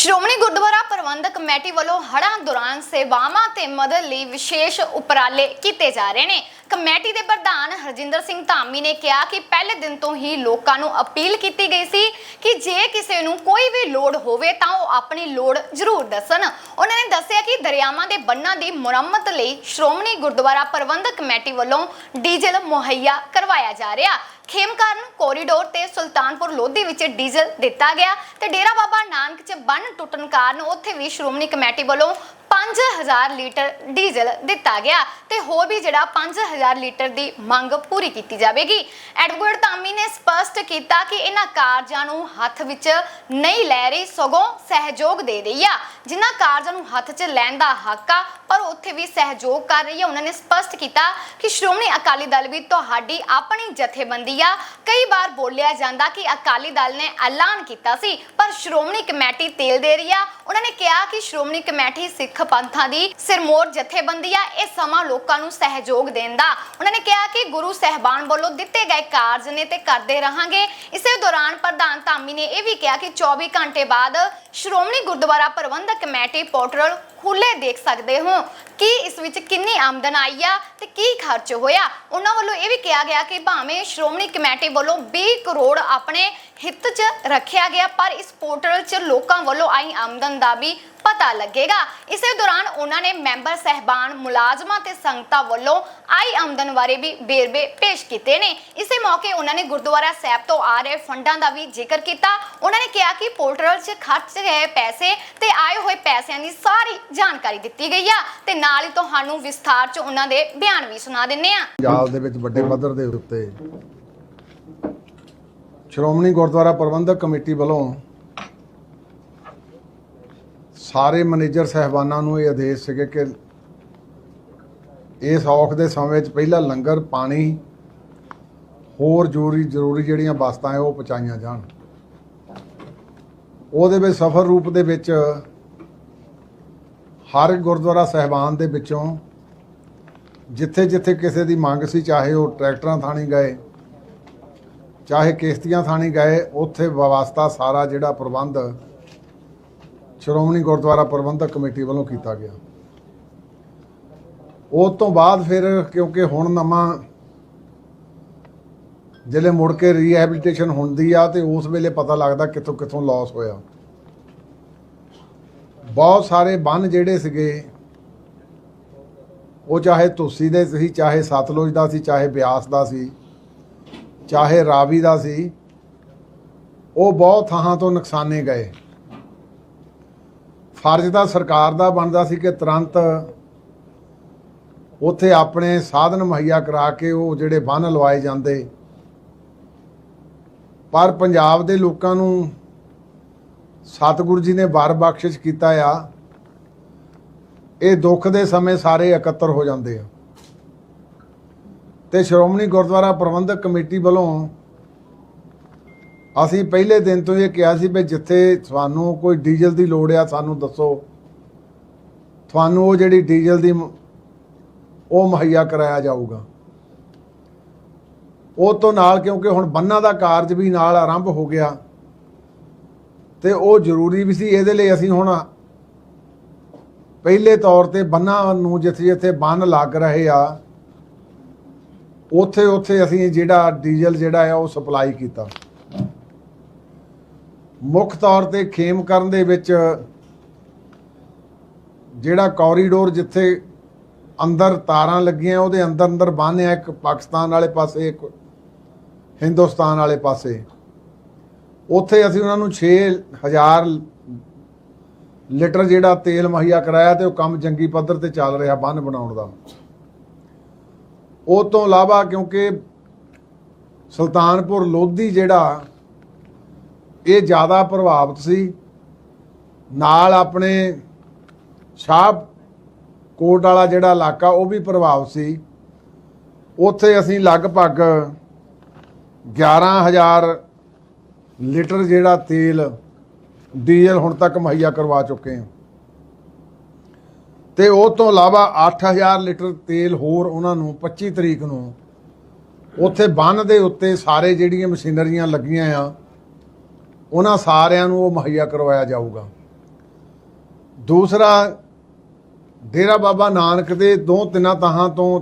ਸ਼੍ਰੋਮਣੀ ਗੁਰਦੁਆਰਾ ਪ੍ਰਬੰਧਕ committee ਵੱਲੋਂ ਹੜ੍ਹਾਂ ਦੌਰਾਨ ਸੇਵਾਵਾਂ ਤੇ ਮਦਦ ਲਈ ਵਿਸ਼ੇਸ਼ ਉਪਰਾਲੇ ਕੀਤੇ ਜਾ ਰਹੇ ਨੇ। ਕਮੇਟੀ ਦੇ ਪ੍ਰਧਾਨ ਹਰਜਿੰਦਰ ਸਿੰਘ ਧਾਮੀ ਨੇ ਕਿਹਾ ਕਿ ਪਹਿਲੇ ਦਿਨ ਤੋਂ ਹੀ ਲੋਕਾਂ ਨੂੰ ਅਪੀਲ ਕੀਤੀ ਗਈ ਸੀ ਕਿ ਜੇ ਕਿਸੇ ਨੂੰ ਕੋਈ ਵੀ ਲੋੜ ਹੋਵੇ ਤਾਂ ਉਹ ਆਪਣੀ ਲੋੜ ਜ਼ਰੂਰ ਦੱਸਣ। ਉਹਨਾਂ ਨੇ ਦੱਸਿਆ ਕਿ ਦਰਿਆਵਾਂ ਦੇ ਬੰਨਾਂ ਦੀ ਮੁਰੰਮਤ ਲਈ ਸ਼੍ਰੋਮਣੀ ਗੁਰਦੁਆਰਾ ਪ੍ਰਬੰਧਕ ਕਮੇਟੀ ਵੱਲੋਂ ਡੀਜ਼ਲ ਮੁਹੱਈਆ ਕਰਵਾਇਆ ਜਾ ਰਿਹਾ। ਖੇਮਕਾਰਨ ਕੋਰੀਡੋਰ ਤੇ ਸੁਲਤਾਨਪੁਰ ਲੋਧੀ ਵਿੱਚ ਡੀਜ਼ਲ ਦਿੱਤਾ ਗਿਆ ਤੇ ਡੇਰਾ ਬਾਬਾ ਨਾਨਕ ਚ ਬੰਨ ਟੁੱਟਣ ਕਾਰਨ ਉੱਥੇ ਵੀ ਸ਼੍ਰੋਮਣੀ ਕਮੇਟੀ ਵੱਲੋਂ 5000 ਲੀਟਰ ਡੀਜ਼ਲ ਦਿੱਤਾ ਗਿਆ ਤੇ ਹੋਰ ਵੀ ਜਿਹੜਾ 5000 ਲੀਟਰ ਦੀ ਮੰਗ ਪੂਰੀ ਕੀਤੀ ਜਾਵੇਗੀ। ਐਡਵੋਕੇਟ ਧਾਮੀ ਨੇ ਸਪਸ਼ਟ ਕੀਤਾ ਕਿ ਇਹਨਾਂ ਕਾਰਜਾਂ ਨੂੰ ਹੱਥ ਵਿੱਚ ਨਹੀਂ ਲੈ ਰਹੀ, ਸਗੋਂ ਸਹਿਯੋਗ ਦੇ ਰਹੀ ਆ। ਜਿਨ੍ਹਾਂ ਕਾਰਜਾਂ ਨੂੰ ਹੱਥ 'ਚ ਲੈਣ ਦਾ ਹੱਕ ਆ, ਪਰ ਉੱਥੇ ਵੀ ਸਹਿਯੋਗ ਕਰ ਰਹੀ ਆ। ਉਹਨਾਂ ਨੇ ਸਪਸ਼ਟ ਕੀਤਾ ਕਿ ਸ਼੍ਰੋਮਣੀ ਅਕਾਲੀ ਦਲ ਵੀ ਤੁਹਾਡੀ ਆਪਣੀ ਜਥੇਬੰਦੀ ਆ। ਕਈ ਵਾਰ ਬੋਲਿਆ ਜਾਂਦਾ ਕਿ ਅਕਾਲੀ ਦਲ ਨੇ ਐਲਾਨ ਕੀਤਾ ਸੀ, ਪਰ ਸ਼੍ਰੋਮਣੀ ਕਮੇਟੀ ਤੇਲ ਦੇ ਰਹੀ ਆ। ਉਹਨਾਂ ਨੇ ਕਿਹਾ ਕਿ ਸ਼੍ਰੋਮਣੀ ਕਮੇਟੀ ਸਿੱਖ ਪੰਥਾਂ ਦੀ ਸਿਰਮੋਰ ਜਥੇਬੰਦੀ ਆ, ਇਹ ਸਮਾਂ ਲੋਕਾਂ ਨੂੰ ਸਹਿਯੋਗ ਦੇਣ ਦਾ। ਉਹਨਾਂ ਨੇ ਕਿਹਾ ਕਿ ਗੁਰੂ ਸਹਿਬਾਨ ਵੱਲੋਂ ਦਿੱਤੇ ਗਏ ਕਾਰਜ ਨੇ ਤੇ ਕਰਦੇ ਰਹਾਂਗੇ। ਇਸੇ ਦੌਰਾਨ ਪ੍ਰਧਾਨ ਧਾਮੀ ਨੇ ਇਹ ਵੀ ਕਿਹਾ ਕਿ 24 ਘੰਟੇ ਬਾਅਦ ਸ਼੍ਰੋਮਣੀ ਗੁਰਦੁਆਰਾ ਪ੍ਰਬੰਧਕ ਕਮੇਟੀ ਪੋਰਟਲ ਖੁੱਲੇ ਦੇਖ ਸਕਦੇ ਹੋ। ਕਿ ਇਸ ਵਿੱਚ ਕਿੰਨੀ ਆਮਦਨ ਆਈ ਆ ਤੇ ਕੀ ਖਰਚ ਹੋਇਆ? ਉਹਨਾਂ ਵੱਲੋਂ ਇਹ ਵੀ ਕਿਹਾ ਗਿਆ ਕਿ ਭਾਵੇਂ ਸ਼੍ਰੋਮਣੀ ਕਮੇਟੀ ਵੱਲੋਂ 20 ਕਰੋੜ ਆਪਣੇ ਹਿੱਤ 'ਚ ਰੱਖਿਆ ਗਿਆ, ਪਰ ਇਸ ਪੋਰਟਲ 'ਚ ਲੋਕਾਂ ਵੱਲੋਂ ਆਈ ਆਮਦਨ ਦਾ ਵੀ ਪਤਾ ਲੱਗੇਗਾ। ਇਸੇ ਦੌਰਾਨ ਉਹਨਾਂ ਨੇ ਮੈਂਬਰ ਸਹਿਬਾਨ ਮੁਲਾਜ਼ਮਾਂ ਤੇ ਸੰਗਤਾਂ ਵੱਲੋਂ ਆਈ ਆਮਦਨ ਬਾਰੇ ਵੀ ਵੇਰਵੇ ਪੇਸ਼ ਕੀਤੇ ਨੇ। ਇਸੇ ਮੌਕੇ ਉਹਨਾਂ ਨੇ ਗੁਰਦੁਆਰਾ ਸਾਹਿਬ ਤੋਂ ਆ ਰਹੇ ਫੰਡਾਂ ਦਾ ਵੀ ਜ਼ਿਕਰ ਕੀਤਾ। ਉਹਨਾਂ ਨੇ ਕਿਹਾ ਕਿ ਪੋਰਟਲ 'ਚ ਖਰਚ ਗਏ ਪੈਸੇ ਤੇ ਆਏ ਹੋਏ ਪੈਸਿਆਂ ਦੀ ਸਾਰੀ ਜਾਣਕਾਰੀ ਦਿੱਤੀ ਗਈ ਆ ਤੇ ਨਾਲ ਹੀ ਤੁਹਾਨੂੰ ਵਿਸਥਾਰ 'ਚ ਉਹਨਾਂ ਦੇ ਬਿਆਨ ਵੀ ਸੁਣਾ ਦਿੰਨੇ ਆ। ਪੰਜਾਬ ਦੇ ਵਿੱਚ ਵੱਡੇ ਪੱਧਰ ਦੇ ਉੱਤੇ ਸ਼੍ਰੋਮਣੀ ਗੁਰਦੁਆਰਾ ਪ੍ਰਬੰਧਕ ਕਮੇਟੀ ਵੱਲੋਂ ਸਾਰੇ ਮੈਨੇਜਰ ਸਹਿਬਾਨਾਂ ਨੂੰ ਇਹ ਆਦੇਸ਼ ਸੀਗੇ ਕਿ ਇਸ ਔਖ ਦੇ ਸਮੇਂ ਵਿੱਚ ਪਹਿਲਾਂ ਲੰਗਰ, ਪਾਣੀ, ਹੋਰ ਜ਼ਰੂਰੀ ਜ਼ਰੂਰੀ ਜਿਹੜੀਆਂ ਵਸਤਾਂ ਹੈ ਉਹ ਪਹੁੰਚਾਈਆਂ ਜਾਣ। ਉਹਦੇ ਵਿੱਚ ਸਫਰ ਰੂਪ ਦੇ ਵਿੱਚ ਹਰ ਗੁਰਦੁਆਰਾ ਸਹਿਬਾਨ ਦੇ ਵਿੱਚੋਂ ਜਿੱਥੇ ਜਿੱਥੇ ਕਿਸੇ ਦੀ ਮੰਗ ਸੀ, ਚਾਹੇ ਉਹ ਟਰੈਕਟਰਾਂ ਥਾਣੀ ਗਏ, ਚਾਹੇ ਕਿਸ਼ਤੀਆਂ ਥਾਣੀ ਗਏ, ਉੱਥੇ ਵਿਵਸਥਾ ਸਾਰਾ ਜਿਹੜਾ ਪ੍ਰਬੰਧ ਸ਼੍ਰੋਮਣੀ ਗੁਰਦੁਆਰਾ ਪ੍ਰਬੰਧਕ ਕਮੇਟੀ ਵੱਲੋਂ ਕੀਤਾ ਗਿਆ। ਉਸ ਤੋਂ ਬਾਅਦ ਫਿਰ ਕਿਉਂਕਿ ਹੁਣ ਨਵਾਂ ਜਿਹੜੇ ਮੁੜ ਕੇ ਰੀਹੈਬਿਲਿਟੇਸ਼ਨ ਹੁੰਦੀ ਆ ਤੇ ਉਸ ਵੇਲੇ ਪਤਾ ਲੱਗਦਾ ਕਿੱਥੋਂ ਕਿੱਥੋਂ ਲਾਸ ਹੋਇਆ। ਬਹੁਤ ਸਾਰੇ ਬੰਨ ਜਿਹੜੇ ਸੀਗੇ, ਉਹ ਚਾਹੇ ਤੁਲਸੀ ਦੇ ਸੀ, ਚਾਹੇ ਸਤਲੁਜ ਦਾ ਸੀ, ਚਾਹੇ ਬਿਆਸ ਦਾ ਸੀ, ਚਾਹੇ ਰਾਵੀ ਦਾ ਸੀ, ਉਹ ਬਹੁਤ ਥਾਂ ਤੋਂ ਨੁਕਸਾਨੇ ਗਏ। ਫਰਜ਼ ਤਾਂ ਸਰਕਾਰ ਦਾ ਬਣਦਾ ਸੀ ਕਿ ਤੁਰੰਤ ਉੱਥੇ ਆਪਣੇ ਸਾਧਨ ਮੁਹੱਈਆ ਕਰਾ ਕੇ ਉਹ ਜਿਹੜੇ ਬੰਨ ਲਵਾਏ ਜਾਂਦੇ ਪਰ ਪੰਜਾਬ ਦੇ ਲੋਕਾਂ ਨੂੰ ਸਤਿਗੁਰੂ ਜੀ ਨੇ ਵਾਰ ਬਖਸ਼ਿਸ਼ ਕੀਤਾ ਆ, ਇਹ ਦੁੱਖ ਦੇ ਸਮੇਂ ਸਾਰੇ ਇਕੱਤਰ ਹੋ ਜਾਂਦੇ ਆ। ਤੇ ਸ਼੍ਰੋਮਣੀ ਗੁਰਦੁਆਰਾ ਪ੍ਰਬੰਧਕ ਕਮੇਟੀ ਵੱਲੋਂ ਅਸੀਂ ਪਹਿਲੇ ਦਿਨ ਤੋਂ ਇਹ ਕਿਹਾ ਸੀ ਵੀ ਜਿੱਥੇ ਤੁਹਾਨੂੰ ਕੋਈ ਡੀਜ਼ਲ ਦੀ ਲੋੜ ਆ, ਸਾਨੂੰ ਦੱਸੋ। ਤੁਹਾਨੂੰ ਉਹ ਜਿਹੜੀ ਡੀਜ਼ਲ ਦੀ ਉਹ ਮੁਹੱਈਆ ਕਰਾਇਆ ਜਾਊਗਾ। ਉਹ ਤੋਂ ਨਾਲ ਕਿਉਂਕਿ ਹੁਣ ਬੰਨਾਂ ਦਾ ਕਾਰਜ ਵੀ ਨਾਲ ਆਰੰਭ ਹੋ ਗਿਆ ਤੇ ਉਹ ਜ਼ਰੂਰੀ ਵੀ ਸੀ, ਇਹਦੇ ਲਈ ਅਸੀਂ ਹੁਣ ਪਹਿਲੇ ਤੌਰ ਤੇ ਬੰਨਾਂ ਨੂੰ ਜਿੱਥੇ ਜਿੱਥੇ ਬੰਨ ਲੱਗ ਰਹੇ ਆ, ਉੱਥੇ ਉੱਥੇ ਅਸੀਂ ਜਿਹੜਾ ਡੀਜ਼ਲ ਜਿਹੜਾ ਆ ਉਹ ਸਪਲਾਈ ਕੀਤਾ। ਮੁੱਖ ਤੌਰ ਤੇ ਖੇਮ ਕਰਨ ਦੇ ਵਿੱਚ ਜਿਹੜਾ ਕੋਰੀਡੋਰ ਜਿੱਥੇ ਅੰਦਰ ਤਾਰਾਂ ਲੱਗੀਆਂ, ਉਹਦੇ ਅੰਦਰ ਅੰਦਰ ਬੰਨ੍ਹ ਆ, ਇੱਕ ਪਾਕਿਸਤਾਨ ਵਾਲੇ ਪਾਸੇ, ਇੱਕ ਹਿੰਦੁਸਤਾਨ ਵਾਲੇ ਪਾਸੇ। ਉੱਥੇ ਅਸੀਂ ਉਹਨਾਂ ਨੂੰ 6000 ਲੀਟਰ ਜਿਹੜਾ ਤੇਲ ਮੁਹੱਈਆ ਕਰਾਇਆ ਤੇ ਉਹ ਕੰਮ ਜੰਗੀ ਪੱਧਰ ਤੇ ਚੱਲ ਰਿਹਾ ਬੰਨ ਬਣਾਉਣ ਦਾ। ਉਹ ਤੋਂ ਇਲਾਵਾ ਕਿਉਂਕਿ ਸੁਲਤਾਨਪੁਰ ਲੋਧੀ ਜਿਹੜਾ, ਇਹ ਜ਼ਿਆਦਾ ਪ੍ਰਭਾਵਿਤ ਸੀ। ਨਾਲ ਆਪਣੇ ਸ਼ਾਹ ਕੋਟ ਵਾਲਾ ਜਿਹੜਾ ਇਲਾਕਾ, ਉਹ ਵੀ ਪ੍ਰਭਾਵਿਤ ਸੀ। ਉੱਥੇ ਅਸੀਂ ਲਗਭਗ 11000 ਲੀਟਰ ਜਿਹੜਾ ਤੇਲ ਡੀਜ਼ਲ ਹੁਣ ਤੱਕ ਮੁਹੱਈਆ ਕਰਵਾ ਚੁੱਕੇ ਹਾਂ। ਤੇ ਉਹ ਤੋਂ ਇਲਾਵਾ 8000 ਲੀਟਰ ਤੇਲ ਹੋਰ ਉਹਨਾਂ ਨੂੰ 25 ਤਰੀਕ ਨੂੰ ਉੱਥੇ ਬੰਨ ਦੇ ਉੱਤੇ ਸਾਰੇ ਜਿਹੜੀਆਂ ਮਸ਼ੀਨਰੀਆਂ ਲੱਗੀਆਂ ਆ, ਉਹਨਾਂ ਸਾਰਿਆਂ ਨੂੰ ਉਹ ਮੁਹੱਈਆ ਕਰਵਾਇਆ ਜਾਊਗਾ। ਦੂਸਰਾ, ਡੇਰਾ ਬਾਬਾ ਨਾਨਕ ਦੇ ਦੋ ਤਿੰਨਾਂ ਤਾਹਾਂ ਤੋਂ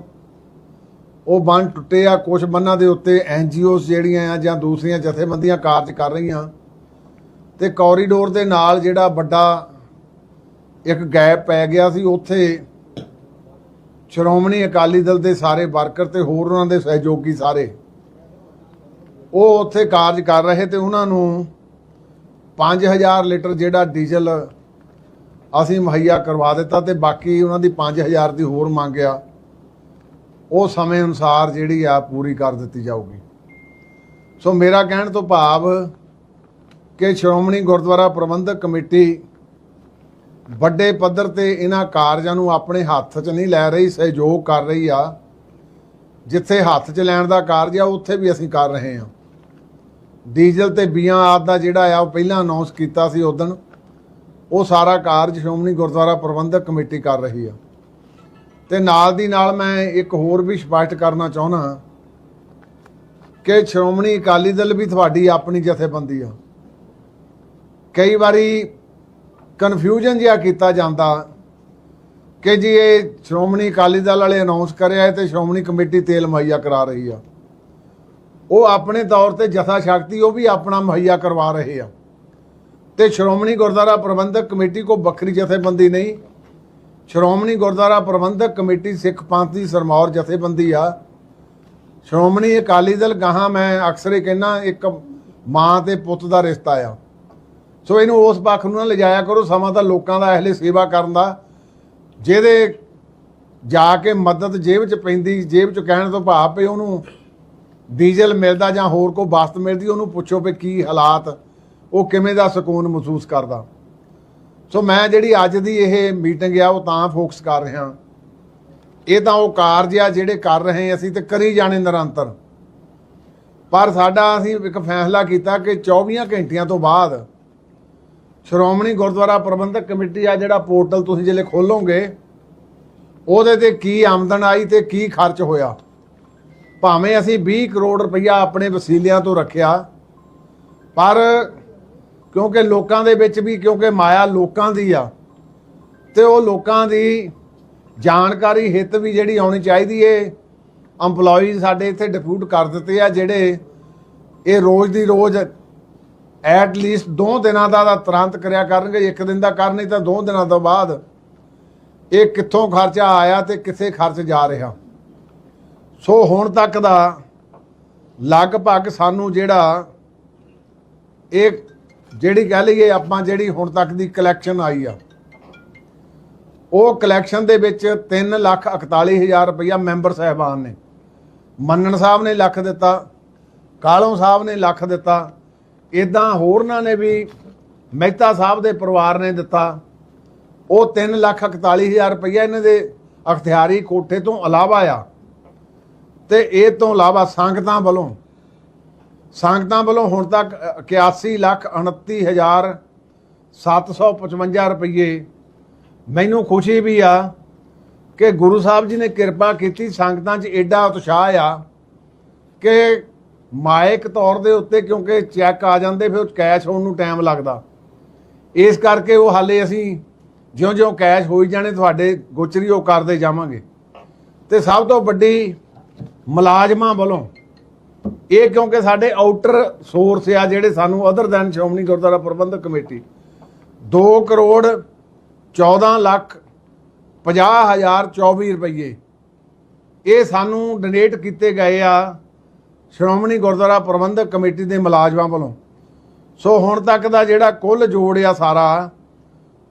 ਉਹ ਬੰਨ ਟੁੱਟੇ ਆ ਕੁਝ ਬੰਨਾਂ ਦੇ ਉੱਤੇ ਐਨਜੀਓਸ ਜਿਹੜੀਆਂ ਆ ਜਾਂ ਦੂਸਰੀਆਂ ਜਥੇਬੰਦੀਆਂ ਕਾਰਜ ਕਰ ਰਹੀਆਂ। ਤੇ ਕੋਰੀਡੋਰ ਦੇ ਨਾਲ ਜਿਹੜਾ ਵੱਡਾ ਇੱਕ ਗੈਪ ਪੈ ਗਿਆ ਸੀ, ਉੱਥੇ ਸ਼੍ਰੋਮਣੀ ਅਕਾਲੀ ਦਲ ਦੇ ਸਾਰੇ ਵਰਕਰ ਤੇ ਹੋਰ ਉਹਨਾਂ ਦੇ ਸਹਿਯੋਗੀ ਸਾਰੇ, ਉਹ ਉੱਥੇ ਕਾਰਜ ਕਰ ਰਹੇ ਤੇ ਉਹਨਾਂ ਨੂੰ 5000 ਲੀਟਰ ਜਿਹੜਾ ਡੀਜ਼ਲ ਅਸੀਂ ਮੁਹੱਈਆ ਕਰਵਾ ਦਿੱਤਾ ਤੇ ਬਾਕੀ ਉਹਨਾਂ ਦੀ 5000 ਦੀ ਹੋਰ ਮੰਗ ਆ। ਉਹ ਸਮੇਂ ਅਨੁਸਾਰ ਜਿਹੜੀ ਆ ਪੂਰੀ ਕਰ ਦਿੱਤੀ ਜਾਊਗੀ। ਸੋ ਮੇਰਾ ਕਹਿਣ ਤੋਂ ਭਾਵ ਕਿ ਸ਼੍ਰੋਮਣੀ ਗੁਰਦੁਆਰਾ ਪ੍ਰਬੰਧਕ ਕਮੇਟੀ ਵੱਡੇ ਪੱਧਰ ਤੇ ਇਹਨਾਂ ਕਾਰਜਾਂ ਨੂੰ ਆਪਣੇ ਹੱਥ 'ਚ ਨਹੀਂ ਲੈ ਰਹੀ, ਸਹਿਯੋਗ ਕਰ ਰਹੀ ਆ। ਜਿੱਥੇ ਹੱਥ 'ਚ ਲੈਣ ਦਾ ਕਾਰਜ ਆ, ਉੱਥੇ ਵੀ ਅਸੀਂ ਕਰ ਰਹੇ ਹਾਂ। ਡੀਜ਼ਲ ਤੇ ਬੀਆਂ ਆਦ ਦਾ ਜਿਹੜਾ ਆ, ਉਹ ਪਹਿਲਾਂ ਅਨਾਉਂਸ ਕੀਤਾ ਸੀ ਉਦੋਂ ਉਹ ਸਾਰਾ ਕਾਰਜ ਸ਼੍ਰੋਮਣੀ ਗੁਰਦੁਆਰਾ ਪ੍ਰਬੰਧਕ ਕਮੇਟੀ ਕਰ ਰਹੀ ਆ। ਤੇ ਨਾਲ ਦੀ ਨਾਲ ਮੈਂ ਇੱਕ ਹੋਰ ਵੀ ਸਪਸ਼ਟ ਕਰਨਾ ਚਾਹੁੰਦਾ ਕਿ ਸ਼੍ਰੋਮਣੀ ਅਕਾਲੀ ਦਲ ਵੀ ਤੁਹਾਡੀ ਆਪਣੀ ਜਥੇਬੰਦੀ ਆ। ਕਈ ਵਾਰੀ ਕਨਫਿਊਜ਼ਨ ਜਿਹਾ ਕੀਤਾ ਜਾਂਦਾ ਕਿ ਜੀ ਇਹ ਸ਼੍ਰੋਮਣੀ ਅਕਾਲੀ ਦਲ ਵਾਲੇ ਅਨਾਉਂਸ ਕਰਿਆ ਹੈ ਤੇ ਸ਼੍ਰੋਮਣੀ ਕਮੇਟੀ ਤੇਲ ਮੁਹੱਈਆ ਕਰਾ ਰਹੀ ਆ। ਉਹ ਆਪਣੇ ਤੌਰ ਤੇ ਜਥਾ ਸ਼ਕਤੀ, ਉਹ ਵੀ ਆਪਣਾ ਮੁਹੱਈਆ ਕਰਵਾ ਰਹੇ ਆ। ਤੇ ਸ਼੍ਰੋਮਣੀ ਗੁਰਦੁਆਰਾ ਪ੍ਰਬੰਧਕ ਕਮੇਟੀ ਕੋ ਵੱਖਰੀ ਜਥੇਬੰਦੀ ਨਹੀਂ ਸ਼੍ਰੋਮਣੀ ਗੁਰਦੁਆਰਾ ਪ੍ਰਬੰਧਕ ਕਮੇਟੀ ਸਿੱਖ ਪੰਥ ਦੀ ਸਰਮੌਰ ਜਥੇਬੰਦੀ ਆ। ਸ਼੍ਰੋਮਣੀ ਅਕਾਲੀ ਦਲ, ਗਾਹਾਂ ਮੈਂ ਅਕਸਰ ਹੀ ਕਹਿੰਦਾ, ਇੱਕ ਮਾਂ ਤੇ ਪੁੱਤ ਦਾ ਰਿਸ਼ਤਾ ਆ। ਸੋ ਇਹਨੂੰ ਉਸ ਪੱਖ ਨੂੰ ਨਾ ਲਿਜਾਇਆ ਕਰੋ, ਸਮਾਂ ਤਾਂ ਲੋਕਾਂ ਦਾ ਇਹਲੇ ਸੇਵਾ ਕਰਨ ਦਾ। ਜਿਹਦੇ ਜਾ ਕੇ ਮਦਦ ਜੇਬ 'ਚ ਪੈਂਦੀ, ਜੇਬ 'ਚ ਕਹਿਣ ਤੋਂ ਭਾਵ ਪਈ ਉਹਨੂੰ ਡੀਜ਼ਲ ਮਿਲਦਾ ਜਾਂ ਹੋਰ ਕੋਈ ਵਸਤ ਮਿਲਦੀ, ਉਹਨੂੰ ਪੁੱਛੋ ਵੀ ਕੀ ਹਾਲਾਤ, ਉਹ ਕਿਵੇਂ ਦਾ ਸਕੂਨ ਮਹਿਸੂਸ ਕਰਦਾ। ਸੋ ਮੈਂ ਜਿਹੜੀ ਅੱਜ ਦੀ ਇਹ ਮੀਟਿੰਗ ਆ, ਉਹ ਤਾਂ ਫੋਕਸ ਕਰ ਰਿਹਾ ਇਹ ਤਾਂ ਉਹ ਕਾਰਜ ਆ ਜਿਹੜੇ ਕਰ ਰਹੇ ਅਸੀਂ ਤੇ ਕਰੀ ਜਾਣੇ ਨਿਰੰਤਰ। ਪਰ ਸਾਡਾ ਅਸੀਂ ਇੱਕ ਫੈਸਲਾ ਕੀਤਾ ਕਿ 24 ਘੰਟਿਆਂ ਤੋਂ ਬਾਅਦ ਸ਼੍ਰੋਮਣੀ ਗੁਰਦੁਆਰਾ ਪ੍ਰਬੰਧਕ ਕਮੇਟੀ ਆ ਜਿਹੜਾ ਪੋਰਟਲ ਤੁਸੀਂ ਜਿਹੜੇ ਖੋਲੋਗੇ, ਉਹਦੇ ਤੇ ਕੀ ਆਮਦਨ ਆਈ ਤੇ ਕੀ ਖਰਚ ਹੋਇਆ। ਭਾਵੇਂ ਅਸੀਂ 20 ਕਰੋੜ ਰੁਪਈਆ ਆਪਣੇ ਵਸੀਲਿਆਂ ਤੋਂ ਰੱਖਿਆ, ਪਰ ਕਿਉਂਕਿ ਲੋਕਾਂ ਦੇ ਵਿੱਚ ਵੀ, ਕਿਉਂਕਿ ਮਾਇਆ ਲੋਕਾਂ ਦੀ ਆ, ਤੇ ਉਹ ਲੋਕਾਂ ਦੀ ਜਾਣਕਾਰੀ, ਹਿੱਤ ਵੀ ਜਿਹੜੀ ਆਉਣੀ ਚਾਹੀਦੀ ਏ। EMPLOYEES ਸਾਡੇ ਇੱਥੇ ਡਿਪਿਊਟ ਕਰ ਦਿੱਤੇ ਆ, ਜਿਹੜੇ ਇਹ ਰੋਜ਼ ਦੀ ਰੋਜ਼ ਐਟ ਲੀਸਟ ਦੋ ਦਿਨਾਂ ਦਾ ਤੁਰੰਤ ਕਰਿਆ ਕਰਨਗੇ, ਇੱਕ ਦਿਨ ਦਾ ਕਰ ਨਹੀਂ ਤਾਂ ਦੋ ਦਿਨਾਂ ਤੋਂ ਬਾਅਦ ਇਹ ਕਿੱਥੋਂ ਖਰਚਾ ਆਇਆ ਤੇ ਕਿੱਥੇ ਖਰਚ ਜਾ ਰਿਹਾ। ਸੋ ਹੁਣ ਤੱਕ ਦਾ ਲਗਭਗ ਸਾਨੂੰ ਜਿਹੜਾ ਇਹ ਜਿਹੜੀ ਕਹਿ ਲਈਏ ਆਪਾਂ ਜਿਹੜੀ ਹੁਣ ਤੱਕ ਦੀ ਕਲੈਕਸ਼ਨ ਆਈ ਆ, ਉਹ ਕਲੈਕਸ਼ਨ ਦੇ ਵਿੱਚ 341000 ਰੁਪਇਆ ਮੈਂਬਰ ਸਾਹਿਬਾਨ ਨੇ। ਮੰਨਣ ਸਾਹਿਬ ਨੇ ਲੱਖ ਦਿੱਤਾ, ਕਾਲੋਂ ਸਾਹਿਬ ਨੇ ਲੱਖ ਦਿੱਤਾ ਇਦਾਂ ਹੋਰਨਾਂ ਨੇ ਵੀ ਮਹਿਤਾ ਸਾਹਿਬ ਦੇ ਪਰਿਵਾਰ ਨੇ ਦਿੱਤਾ। ਉਹ 341000 ਰੁਪਇਆ ਇਹਨਾਂ ਦੇ ਅਖਤਿਆਰੀ ਕੋਠੇ ਤੋਂ ਇਲਾਵਾ ਆ। ਤੇ ਇਹ ਤੋਂ ਇਲਾਵਾ ਸੰਗਤਾਂ ਵੱਲੋਂ ਸੰਗਤਾਂ ਵੱਲੋਂ ਹੁਣ ਤੱਕ 81 ਲੱਖ 29 ਹਜ਼ਾਰ 755 ਰੁਪਏ ਮੈਨੂੰ ਖੁਸ਼ੀ ਵੀ ਆ ਕਿ ਗੁਰੂ ਸਾਹਿਬ ਜੀ ਨੇ ਕਿਰਪਾ ਕੀਤੀ, ਸੰਗਤਾਂ 'ਚ ਐਡਾ ਉਤਸ਼ਾਹ ਆ ਕਿ ਮਾਇਕ ਤੌਰ ਦੇ ਉੱਤੇ ਕਿਉਂਕਿ ਚੈੱਕ ਆ ਜਾਂਦੇ, ਫਿਰ ਕੈਸ਼ ਹੋਣ ਨੂੰ ਟਾਈਮ ਲੱਗਦਾ। ਇਸ ਕਰਕੇ ਉਹ ਹਾਲੇ ਅਸੀਂ ਜਿਉਂ-ਜਿਉਂ ਕੈਸ਼ ਹੋਈ ਜਾਣੇ, ਤੁਹਾਡੇ ਗੋਚਰੀ ਉਹ ਕਰਦੇ ਜਾਵਾਂਗੇ। ਤੇ ਸਭ ਤੋਂ ਵੱਡੀ ਮੁਲਾਜ਼ਮਾਂ ਵੱਲੋਂ ਇਹ ਕਿਉਂਕਿ ਸਾਡੇ ਆਊਟਰ ਸੋਰਸ ਆ ਜਿਹੜੇ ਸਾਨੂੰ other than Shiromani Gurdwara Prabandhak committee 2 crore 14 lakh 50 ਹਜ਼ਾਰ 24 ਰੁਪਏ ਇਹ ਸਾਨੂੰ ਡੋਨੇਟ ਕੀਤੇ ਗਏ ਆ ਸ਼੍ਰੋਮਣੀ ਗੁਰਦੁਆਰਾ ਪ੍ਰਬੰਧਕ ਕਮੇਟੀ ਦੇ ਮੁਲਾਜ਼ਮਾਂ ਵੱਲੋਂ। ਸੋ ਹੁਣ ਤੱਕ ਦਾ ਜਿਹੜਾ ਕੁੱਲ ਜੋੜ ਆ ਸਾਰਾ,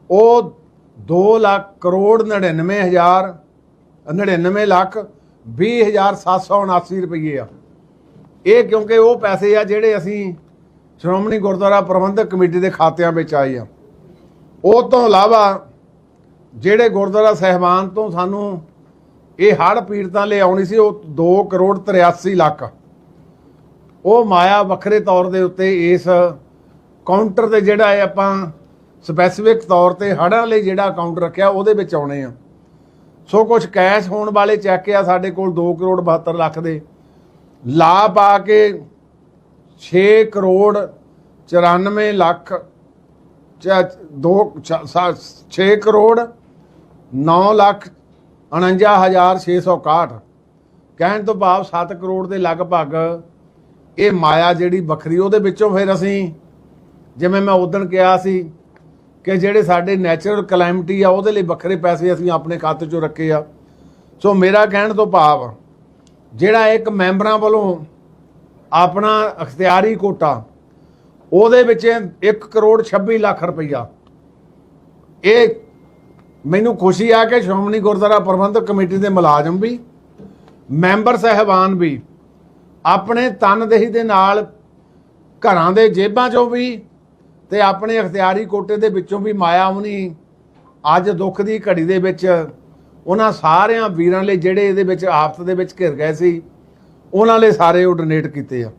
ਉਹ 2 ਲੱਖ ਕਰੋੜ 99 ਹਜ਼ਾਰ 99 ਲੱਖ 20 ਹਜ਼ਾਰ 779 ਰੁਪਏ ਆ। ਇਹ ਕਿਉਂਕਿ ਉਹ ਪੈਸੇ ਆ ਜਿਹੜੇ ਅਸੀਂ ਸ਼੍ਰੋਮਣੀ ਗੁਰਦੁਆਰਾ ਪ੍ਰਬੰਧਕ ਕਮੇਟੀ ਦੇ ਖਾਤਿਆਂ ਵਿੱਚ ਆਏ ਆ। ਉਹ ਤੋਂ ਇਲਾਵਾ ਜਿਹੜੇ ਗੁਰਦੁਆਰਾ ਸਹਿਬਾਨ ਤੋਂ ਸਾਨੂੰ ਇਹ ਹੜ੍ਹ ਪੀੜਤਾਂ ਲਈ ਆਉਣੀ ਸੀ, ਉਹ 2 ਕਰੋੜ 83 ਲੱਖ। ਉਹ ਮਾਇਆ ਵੱਖਰੇ ਤੌਰ ਦੇ ਉੱਤੇ ਇਸ ਕਾਊਂਟਰ ਤੇ ਜਿਹੜਾ ਹੈ ਆਪਾਂ ਸਪੈਸੀਫਿਕ ਤੌਰ ਤੇ ਹੜ੍ਹਾਂ ਲਈ ਜਿਹੜਾ ਅਕਾਊਂਟ ਰੱਖਿਆ, ਉਹਦੇ ਵਿੱਚ ਆਉਣੇ ਆ। ਸੋ ਕੁਝ ਕੈਸ਼ ਹੋਣ ਵਾਲੇ ਚੈੱਕ ਆ ਸਾਡੇ ਕੋਲ 2 ਕਰੋੜ 72 ਲੱਖ ਦੇ। ਲਾ ਪਾ ਕੇ 6 ਕਰੋੜ 94 ਲੱਖ 2 6 ਕਰੋੜ 9 ਲੱਖ 49661 ਕਹਿਣ ਤੋਂ ਭਾਵ 7 ਕਰੋੜ ਦੇ ਲਗਭਗ ਇਹ ਮਾਇਆ ਜਿਹੜੀ ਵੱਖਰੀ, ਉਹਦੇ ਵਿੱਚੋਂ ਫਿਰ ਅਸੀਂ, ਜਿਵੇਂ ਮੈਂ ਉਦੋਂ ਕਿਹਾ ਸੀ ਕਿ ਜਿਹੜੇ ਸਾਡੇ ਨੈਚੁਰਲ ਕਲੈਮਿਟੀ ਆ, ਉਹਦੇ ਲਈ ਵੱਖਰੇ ਪੈਸੇ ਅਸੀਂ ਆਪਣੇ ਖਾਤੇ 'ਚੋਂ ਰੱਖੇ ਆ। ਸੋ ਮੇਰਾ ਕਹਿਣ ਤੋਂ ਭਾਵ ਜਿਹੜਾ ਇੱਕ ਮੈਂਬਰਾਂ ਵੱਲੋਂ ਆਪਣਾ ਅਖਤਿਆਰੀ ਕੋਟਾ, ਉਹਦੇ ਵਿੱਚ 1 ਕਰੋੜ 26 ਲੱਖ ਰੁਪਈਆ। ਇਹ ਮੈਨੂੰ ਖੁਸ਼ੀ ਆ ਕਿ ਸ਼੍ਰੋਮਣੀ ਗੁਰਦੁਆਰਾ ਪ੍ਰਬੰਧਕ ਕਮੇਟੀ ਦੇ ਮੁਲਾਜ਼ਮ ਵੀ, ਮੈਂਬਰ ਸਹਿਬਾਨ ਵੀ, ਆਪਣੇ ਤਨਦੇਹੀ ਦੇ ਨਾਲ ਘਰਾਂ ਦੇ ਜੇਬਾਂ 'ਚੋਂ ਵੀ ਤੇ ਆਪਣੇ ਅਖਤਿਆਰੀ ਕੋਟੇ ਦੇ ਵਿੱਚੋਂ ਵੀ ਮਾਇਆ ਉਹਨੀ ਅੱਜ ਦੁੱਖ ਦੀ ਘੜੀ ਦੇ ਵਿੱਚ ਉਹਨਾਂ ਸਾਰਿਆਂ ਵੀਰਾਂ ਲਈ ਜਿਹੜੇ ਇਹਦੇ ਵਿੱਚ ਆਫਤ ਦੇ ਵਿੱਚ ਘਿਰ ਗਏ ਸੀ, ਉਹਨਾਂ ਲਈ ਸਾਰੇ ਉਹ ਡੋਨੇਟ ਕੀਤੇ ਆ।